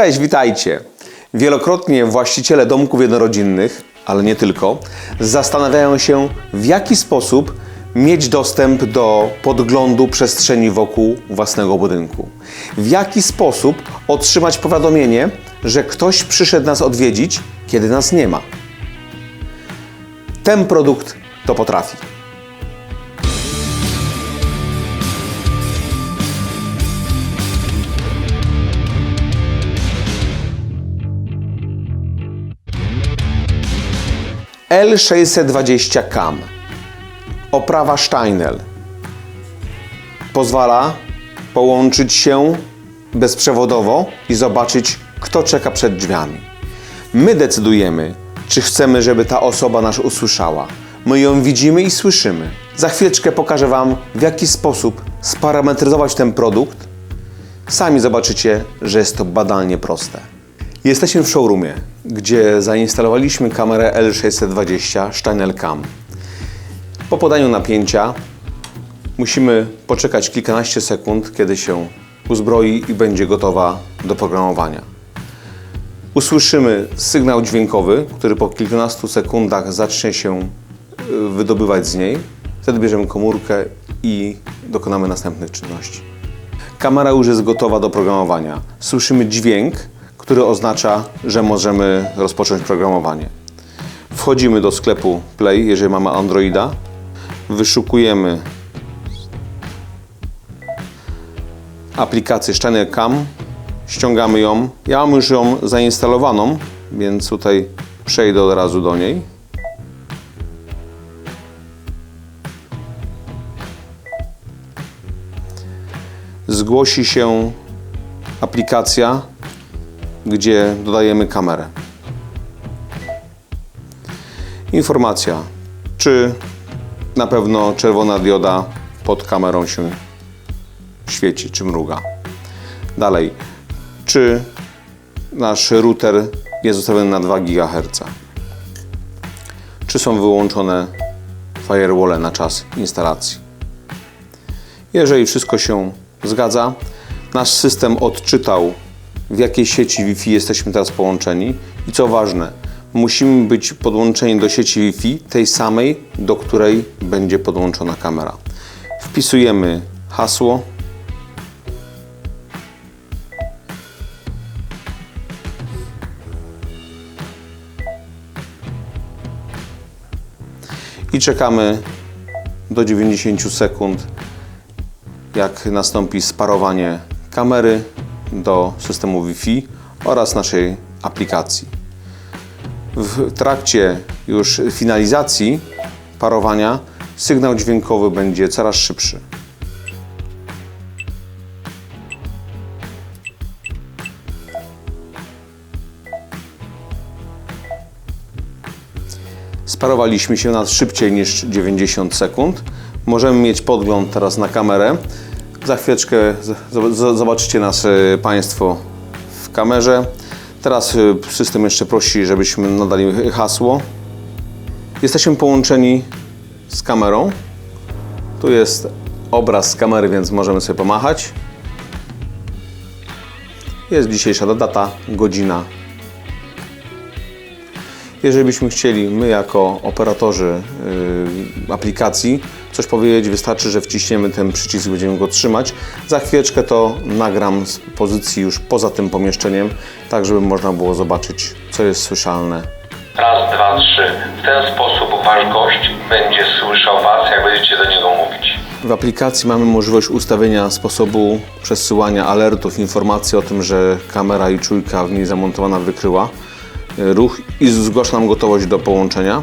Cześć, witajcie. Wielokrotnie właściciele domków jednorodzinnych, ale nie tylko, zastanawiają się, w jaki sposób mieć dostęp do podglądu przestrzeni wokół własnego budynku. W jaki sposób otrzymać powiadomienie, że ktoś przyszedł nas odwiedzić, kiedy nas nie ma. Ten produkt to potrafi. L620 CAM. Oprawa Steinel. Pozwala połączyć się bezprzewodowo i zobaczyć, kto czeka przed drzwiami. My decydujemy, czy chcemy, żeby ta osoba nas usłyszała. My ją widzimy i słyszymy. Za chwileczkę pokażę Wam, w jaki sposób sparametryzować ten produkt. Sami zobaczycie, że jest to badalnie proste. Jesteśmy w showroomie, gdzie zainstalowaliśmy kamerę L620 Steinel Cam. Po podaniu napięcia musimy poczekać kilkanaście sekund, kiedy się uzbroi i będzie gotowa do programowania. Usłyszymy sygnał dźwiękowy, który po kilkunastu sekundach zacznie się y, wydobywać z niej. Wtedy bierzemy komórkę i dokonamy następnych czynności. Kamera już jest gotowa do programowania. Słyszymy dźwięk, który oznacza, że możemy rozpocząć programowanie. Wchodzimy do sklepu Play, jeżeli mamy Androida. Wyszukujemy aplikację Channel Cam. Ściągamy ją. Ja mam już ją zainstalowaną, więc tutaj przejdę od razu do niej. Zgłosi się aplikacja, gdzie dodajemy kamerę. Informacja, czy na pewno czerwona dioda pod kamerą się świeci, czy mruga. Dalej, czy nasz router jest ustawiony na 2 GHz. Czy są wyłączone firewall na czas instalacji. Jeżeli wszystko się zgadza, nasz system odczytał w jakiej sieci Wi-Fi jesteśmy teraz połączeni i co ważne, musimy być podłączeni do sieci Wi-Fi tej samej, do której będzie podłączona kamera. Wpisujemy hasło. I czekamy do 90 sekund, jak nastąpi sparowanie kamery do systemu Wi-Fi oraz naszej aplikacji. W trakcie już finalizacji parowania sygnał dźwiękowy będzie coraz szybszy. Sparowaliśmy się nad szybciej niż 90 sekund. Możemy mieć podgląd teraz na kamerę. Za chwileczkę zobaczycie nas e, Państwo w kamerze. Teraz e, system jeszcze prosi, żebyśmy nadali hasło. Jesteśmy połączeni z kamerą. Tu jest obraz z kamery, więc możemy sobie pomachać. Jest dzisiejsza data, godzina. Jeżeli byśmy chcieli, my jako operatorzy y, aplikacji, coś powiedzieć, wystarczy, że wciśniemy ten przycisk, będziemy go trzymać. Za chwileczkę to nagram z pozycji już poza tym pomieszczeniem, tak żeby można było zobaczyć, co jest słyszalne. Raz, dwa, trzy. W ten sposób wasz gość będzie słyszał was, jak będziecie do niego mówić. W aplikacji mamy możliwość ustawienia sposobu przesyłania alertów, informacji o tym, że kamera i czujka w niej zamontowana wykryła y, ruch i zgłasza nam gotowość do połączenia.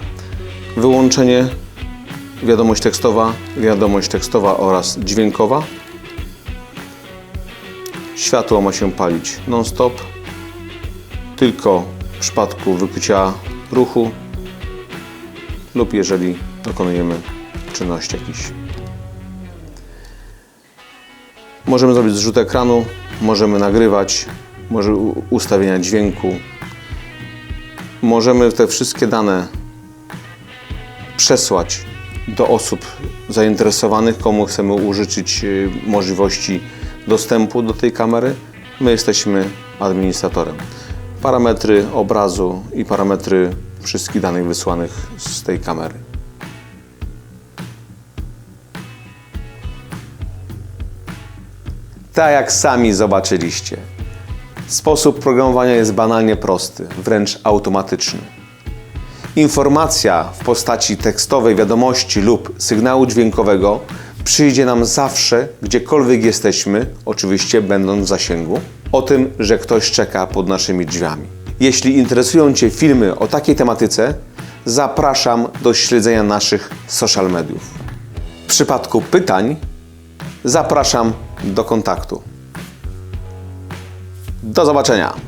Wyłączenie, wiadomość tekstowa, wiadomość tekstowa oraz dźwiękowa. Światło ma się palić non-stop, tylko w przypadku wykrycia ruchu lub jeżeli dokonujemy czynności jakichś. Możemy zrobić zrzut ekranu, możemy nagrywać, może ustawienia dźwięku. Możemy te wszystkie dane przesłać do osób zainteresowanych, komu chcemy użyczyć y, możliwości dostępu do tej kamery. My jesteśmy administratorem. Parametry obrazu i parametry wszystkich danych wysłanych z tej kamery. Tak jak sami zobaczyliście. Sposób programowania jest banalnie prosty, wręcz automatyczny. Informacja w postaci tekstowej wiadomości lub sygnału dźwiękowego przyjdzie nam zawsze, gdziekolwiek jesteśmy, oczywiście będąc w zasięgu, o tym, że ktoś czeka pod naszymi drzwiami. Jeśli interesują Cię filmy o takiej tematyce, zapraszam do śledzenia naszych social mediów. W przypadku pytań zapraszam do kontaktu. Do zobaczenia!